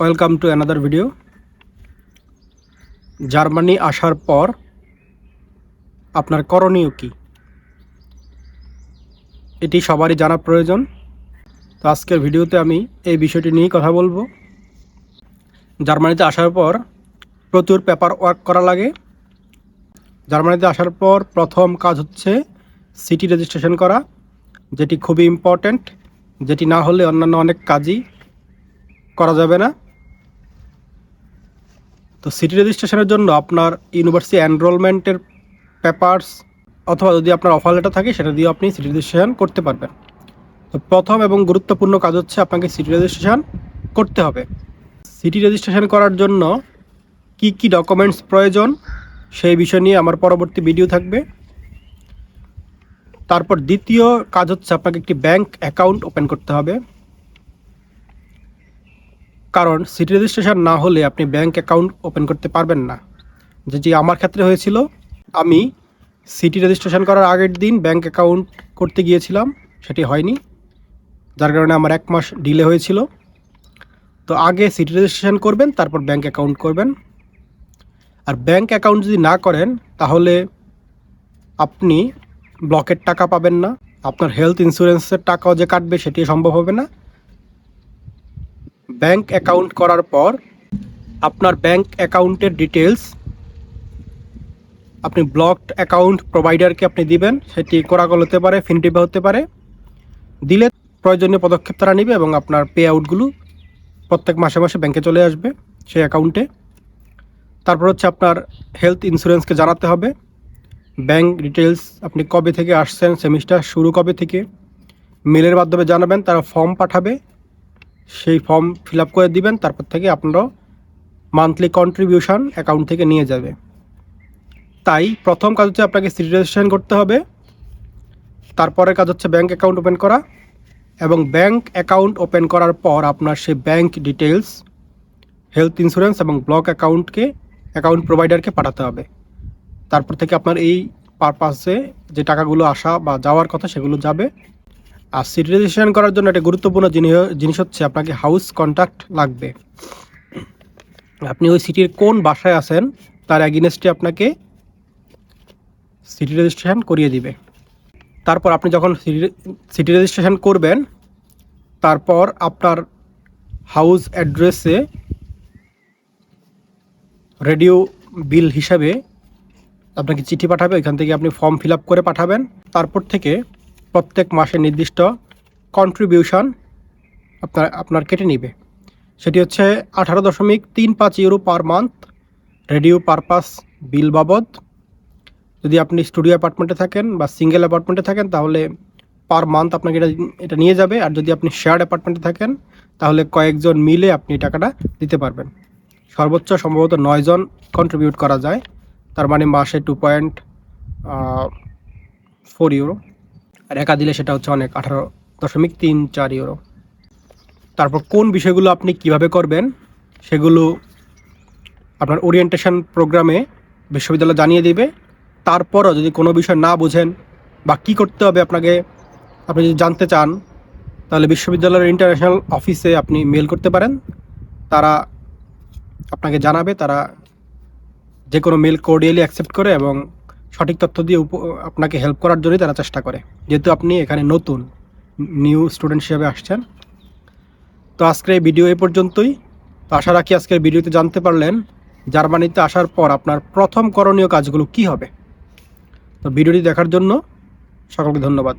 Welcome to another video Germany আসার পর আপনার করণীয় কি? এটি সবারই জানা প্রয়োজন। তো আজকের ভিডিওতে আমি এই বিষয়টি নিয়েই কথা বলব। জার্মানিতে আসার পর প্রচুর পেপার ওয়ার্ক করা লাগে। জার্মানিতে আসার পর প্রথম কাজ হচ্ছে সিটি রেজিস্ট্রেশন করা, যেটি খুবই ইম্পর্ট্যান্ট যেটি না হলে অন্যান্য অনেক কাজই করা যাবে না। তো সিটি রেজিস্ট্রেশনের জন্য আপনার ইউনিভার্সিটি এনরোলমেন্টের পেপারস অথবা যদি আপনার অফার লেটার থাকে, সেটা দিয়ে আপনি সিটি রেজিস্ট্রেশন করতে পারবেন। তো প্রথম এবং গুরুত্বপূর্ণ কাজ হচ্ছে আপনাকে সিটি রেজিস্ট্রেশন করতে হবে। সিটি রেজিস্ট্রেশন করার জন্য কি কি ডকুমেন্টস প্রয়োজন, সেই বিষয় নিয়ে আমার পরবর্তী ভিডিও থাকবে। তারপর দ্বিতীয় কাজ হচ্ছে আপনাকে একটি ব্যাংক অ্যাকাউন্ট ওপেন করতে হবে। কারণ সিটি রেজিস্ট্রেশন না হলে আপনি ব্যাংক অ্যাকাউন্ট ওপেন করতে পারবেন না। যেটি আমার ক্ষেত্রে হয়েছিল, আমি সিটি রেজিস্ট্রেশন করার আগের দিন ব্যাংক অ্যাকাউন্ট করতে গিয়েছিলাম, সেটি হয়নি। যার কারণে আমার এক মাস ডিলে হয়েছিল। তো আগে সিটি রেজিস্ট্রেশন করবেন, তারপর ব্যাংক অ্যাকাউন্ট করবেন। আর ব্যাংক অ্যাকাউন্ট যদি না করেন, তাহলে আপনি ব্লকের টাকা পাবেন না। আপনার হেলথ ইন্স্যুরেন্সের টাকাও যে কাটবে সেটি সম্ভব হবে না। ব্যাংক অ্যাকাউন্ট করার পর আপনার ব্যাংক অ্যাকাউন্টের ডিটেলস আপনি ব্লকড অ্যাকাউন্ট প্রোভাইডারকে আপনি দিবেন, সেটি কোরাকল হতে পারে ফিনটিপে হতে পারে। দিলে প্রয়োজনীয় পদক্ষেপ তারা নেবে এবং আপনার পে আউটগুলো প্রত্যেক মাসে মাসে ব্যাংকে চলে আসবে সেই অ্যাকাউন্টে তারপর হচ্ছে আপনার হেলথ ইন্স্যুরেন্সকে জানাতে হবে। ব্যাংক ডিটেলস আপনি কবে থেকে আসছেন সেমিস্টার শুরু কবে থেকে মেলের মাধ্যমে জানাবেন, তারা ফর্ম পাঠাবে। সেই ফর্ম ফিল আপ করে দিবেন, তারপর থেকে আপনারা মান্থলি কন্ট্রিবিউশন অ্যাকাউন্ট থেকে নিয়ে যাবে। তাই প্রথম কাজ হচ্ছে আপনাকে সিটি রেজিস্ট্রেশন করতে হবে। তারপরের কাজ হচ্ছে ব্যাঙ্ক অ্যাকাউন্ট ওপেন করা এবং ব্যাঙ্ক অ্যাকাউন্ট ওপেন করার পর আপনার সেই ব্যাংক ডিটেলস হেলথ ইন্স্যুরেন্স এবং ব্লক অ্যাকাউন্টকে অ্যাকাউন্ট প্রোভাইডারকে পাঠাতে হবে। তারপর থেকে আপনার এই পারপাসে যে টাকাগুলো আসা বা যাওয়ার কথা সেগুলো যাবে। আর সিটি রেজিস্ট্রেশন করার জন্য একটা গুরুত্বপূর্ণ জিনিস হচ্ছে আপনাকে হাউস কন্ট্যাক্ট লাগবে। আপনি ওই সিটির কোন বাসায় আছেন, তার অ্যাগিনেস্টে আপনাকে সিটি রেজিস্ট্রেশন করিয়ে দিবে। তারপর আপনি যখন সিটি রেজিস্ট্রেশন করবেন, তারপর আপনার হাউস অ্যাড্রেসে রেডিও বিল হিসাবে আপনাকে চিঠি পাঠাবে, ওইখান থেকে আপনি ফর্ম ফিল করে পাঠাবেন। তারপর থেকে প্রত্যেক মাসে নির্দিষ্ট কন্ট্রিবিউশন আপনার আপনার কেটে নিবে। সেটি হচ্ছে আঠারো দশমিক তিন পাঁচ euro per month radio purpose bill বাবদ। যদি আপনি স্টুডিও অ্যাপার্টমেন্টে থাকেন বা সিঙ্গেল অ্যাপার্টমেন্টে থাকেন, তাহলে পার মান্থ আপনাকে এটা এটা নিয়ে যাবে। আর যদি আপনি শেয়ার্ড অ্যাপার্টমেন্টে থাকেন, তাহলে কয়েকজন মিলে আপনি টাকাটা দিতে পারবেন। সর্বোচ্চ সম্ভবত নয়জন কন্ট্রিবিউট করা যায়। তার মানে মাসে টু পয়েন্ট ফোর ইউরো আর একা দিলে সেটা হচ্ছে অনেক আঠারো দশমিক তিন চার ইউরো তারপর কোন বিষয়গুলো আপনি কীভাবে করবেন, সেগুলো আপনার ওরিয়েন্টেশন প্রোগ্রামে বিশ্ববিদ্যালয় জানিয়ে দেবে। তারপরও যদি কোনো বিষয় না বোঝেন বা কী করতে হবে আপনাকে, আপনি যদি জানতে চান, তাহলে বিশ্ববিদ্যালয়ের ইন্টারন্যাশনাল অফিসে আপনি মেল করতে পারেন। তারা আপনাকে জানাবে, তারা যে কোনো মেল কোর্ডিয়ালি অ্যাকসেপ্ট করে এবং সঠিক তথ্য দিয়ে আপনাকে হেল্প করার জন্যই তারা চেষ্টা করে। যেহেতু আপনি এখানে নতুন নিউ স্টুডেন্ট হিসেবে আসছেন। তো আজকের এই ভিডিও এ পর্যন্তই। তো আশা রাখি আজকের ভিডিওতে জানতে পারলেন জার্মানিতে আসার পর আপনার প্রথম করণীয় কাজগুলো কি হবে। তো ভিডিওটি দেখার জন্য সকলকে ধন্যবাদ।